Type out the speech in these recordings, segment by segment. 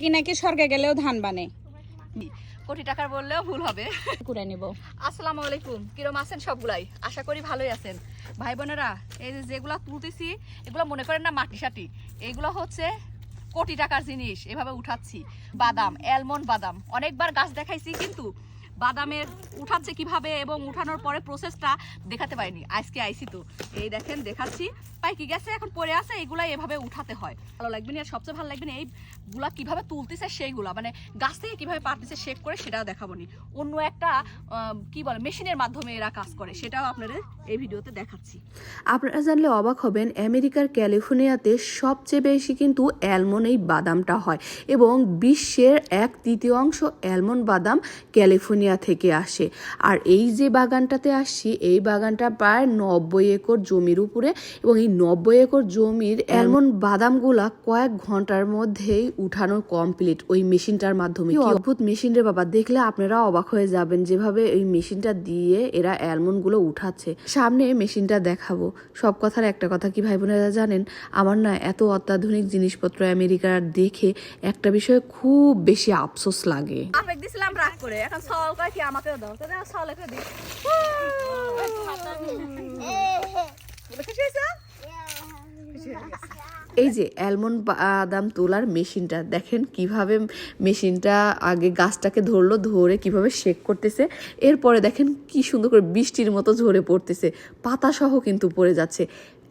কি নাকি স্বর্গে গেলেও ধান বানে? কোটি টাকার বললেও ভুল হবে। করে নেব। আসসালামু আলাইকুম। কিরম আছেন সবগুলাই? আশা করি ভালোই আছেন। ভাই বোনেরা এই যে যেগুলা তুলতেছি এগুলো মনে করেন না মাটি সাটি এগুলো হচ্ছে কোটি টাকার জিনিস। এভাবে উঠাচ্ছি। বাদাম অ্যালমন্ড বাদাম। অনেকবার গাছ দেখাইছি কিন্তু বাদামের উঠাচ্ছে কীভাবে এবং উঠানোর পরে প্রসেসটা দেখাতে পারিনি। আজকে আইসি তো। এই দেখেন, দেখাচ্ছি। পাই কি গেছে? এখন পরে আছে এইগুলা এভাবে উঠাতে হয়। ভালো লাগবে না? আর সবচেয়ে ভালো লাগবে না এইগুলা কীভাবে তুলতেছে সেইগুলা? মানে গাছ থেকে কীভাবে পারতেছে শেপ করে সেটাও দেখাবো নি। অন্য একটা কি বলে মেশিনের মাধ্যমে এরা কাজ করে, সেটাও আপনাদের এই ভিডিওতে দেখাচ্ছি। আপনারা জানলে অবাক হবেন, আমেরিকার ক্যালিফোর্নিয়াতে সবচেয়ে বেশি কিন্তু অ্যালমন্ড এই বাদামটা হয় এবং বিশ্বের এক তৃতীয়াংশ অ্যালমন্ড বাদাম ক্যালিফোর্নিয়া থেকে আসে। আর এই যে বাগানটাতে আসছি এই বাগানটা প্রায় নব্বই একর জমির উপরে এবং এই নব্বই একর জমির অ্যালমন্ড বাদামগুলা কয়েক ঘণ্টার মধ্যেই উঠানো কমপ্লিট ওই মেশিনটার মাধ্যমে। অদ্ভুত মেশিন রে বাবা! দেখলে আপনারা অবাক হয়ে যাবেন যেভাবে এই মেশিনটা দিয়ে এরা অ্যালমন্ডগুলো উঠাচ্ছে। সামনে মেশিনটা দেখাবো। সব কথার একটা কথা কি ভাই বোনেরা জানেন? আমার না এত অত্যাধুনিক জিনিসপত্র আমেরিকার দেখে একটা বিষয়ে খুব বেশি আফসোস লাগে। দিছিলাম, রাগ করে। এখন সওয়াল করে কি আমাকে দাও। তো হয়ে গেছে। এই যে অ্যালমন্ড বাদাম তোলার মেশিনটা, দেখেন কীভাবে মেশিনটা আগে গাছটাকে ধরলো, ধরে কীভাবে শেক করতেছে। এরপরে দেখেন কি সুন্দর করে বৃষ্টির মতো ঝরে পড়তেছে। পাতা সহ কিন্তু পড়ে যাচ্ছে।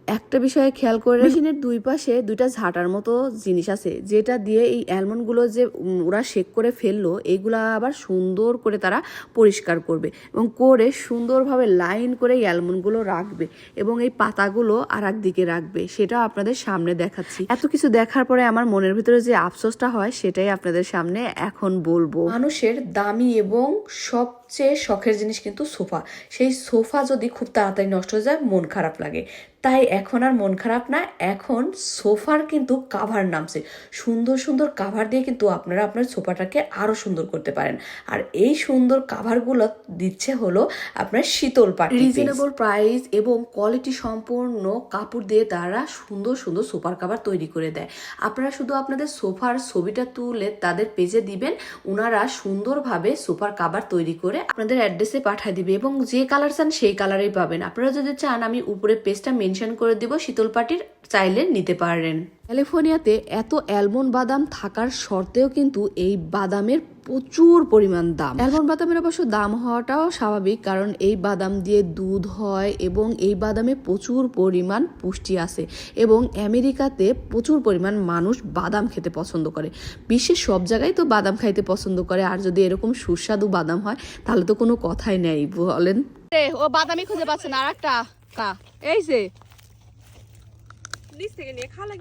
একটা বিষয়ে খেয়াল করে মেশিনের দুই পাশে দুইটা ঝাঁটার মতো জিনিস আছে যেটা দিয়ে এই অ্যালমন্ডগুলো যে ওরা শেক করে ফেলল এইগুলা আবার সুন্দর করে তারা পরিষ্কার করবে এবং করে সুন্দরভাবে লাইন করে এই অ্যালমন্ডগুলো রাখবে এবং এই পাতাগুলো আর দিকে রাখবে। সেটা আপনাদের সামনে দেখাচ্ছি। এত কিছু দেখার পরে আমার মনের ভিতরে যে আফসোসটা হয় সেটাই আপনাদের সামনে এখন বলব। মানুষের দামি এবং সবচেয়ে শখের জিনিস কিন্তু সোফা। সেই সোফা যদি খুব তাড়াতাড়ি নষ্ট হয়ে যায়, মন খারাপ লাগে। তাই এখন আর মন খারাপ না, এখন সোফার কিন্তু কাভার নামছে। সুন্দর সুন্দর কাভার দিয়ে কিন্তু আপনারা আপনার সোফাটাকে আরও সুন্দর করতে পারেন। আর এই সুন্দর কাভারগুলো দিচ্ছে হলো আপনার শীতল পাটি রিজনেবল প্রাইস এবং কোয়ালিটি সম্পূর্ণ কাপড় দিয়ে তারা সুন্দর সুন্দর সোফার কাভার তৈরি করে দেয়। আপনারা শুধু আপনাদের সোফার ছবিটা তুলে তাদের পেজে দিবেন ওনারা সুন্দরভাবে সোফার কাভার তৈরি করে আপনাদের অ্যাড্রেসে পাঠিয়ে দিবে এবং যে কালার চান সেই কালারেই পাবেন। আপনারা যদি চান, আমি উপরে পেজটা মেনশন করে দিব, শীতল পাটির চাইলে নিতে পারেন। ক্যালিফোর্নিয়াতে এত অ্যালমন্ড বাদাম থাকার সত্ত্বেও কিন্তু এই বাদামের প্রচুর পরিমাণ দাম। অ্যালমন্ড বাদামের অবশ্য দাম হওয়াটাও স্বাভাবিক কারণ এই বাদাম দিয়ে দুধ হয় এবং এই বাদামে প্রচুর পরিমাণ পুষ্টি আছে এবং আমেরিকাতে প্রচুর পরিমাণ মানুষ বাদাম খেতে পছন্দ করে। বিশ্বের সব জায়গায় তো বাদাম খাইতে পছন্দ করে, আর যদি এরকম সুস্বাদু বাদাম হয়, তাহলে তো কোনো কথাই নেই, বলেন। ও বাদামি খুঁজে পাচ্ছে না, আর একটা এই যে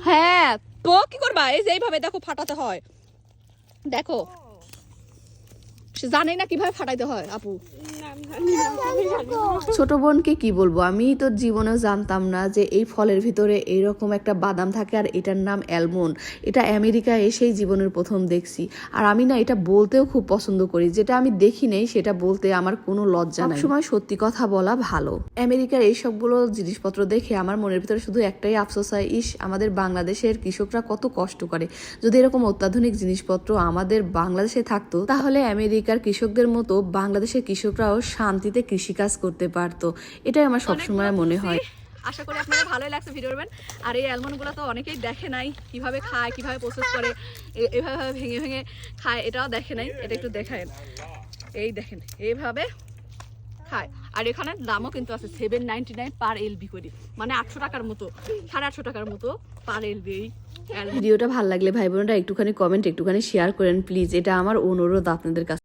হ্যাঁ তো কি করবা? এই যে এইভাবে দেখো ফাটাতে হয়। দেখো সে জানে না কীভাবে ফাটাইতে হয় আপু। ছোট বোনকে কি বলব? আমি তো জীবনেও জানতাম না যে এই ফলের ভিতরে এইরকম একটা বাদাম থাকে আর এটার নাম অ্যালমন্ড। এটা আমেরিকা এসেই জীবনের প্রথম দেখছি। আর আমি না এটা বলতেও খুব পছন্দ করি। যেটা আমি দেখি নেই, সেটা বলতে আমার কোনো লজ্জা নাই। সময় সত্যি কথা বলা ভালো। আমেরিকার এই সবগুলো জিনিসপত্র দেখে আমার মনের ভিতরে শুধু একটাই আফসোস হয়, ইস, আমাদের বাংলাদেশের কৃষকরা কত কষ্ট করে। যদি এরকম অত্যাধুনিক জিনিসপত্র আমাদের বাংলাদেশে থাকতো, তাহলে আমেরিকার কৃষকদের মতো বাংলাদেশের কৃষকরাও শান্তিতে কৃষিকাজ করতে পারতো। এটাই আমার সবসময় মনে হয়। আশা করি আপনাদের ভালোই লাগছে ভিডিও করবেন আর এই অ্যালমন্ডগুলো তো অনেকেই দেখে নাই কীভাবে খায় কীভাবে প্রসেস করে এভাবে ভেঙে ভেঙে খায় এটাও দেখে নাই এটা একটু দেখায়। এই দেখেন এইভাবে খায়। আর এখানে দামও কিন্তু আছে seven ninety nine per LB করে। মানে আটশো টাকার মতো সাড়ে আটশো টাকার মতো পার এলবি এই ভিডিওটা ভালো লাগলে ভাই বোনেরা একটুখানি কমেন্ট একটুখানি শেয়ার করেন প্লিজ এটা আমার অনুরোধ আপনাদের কাছে।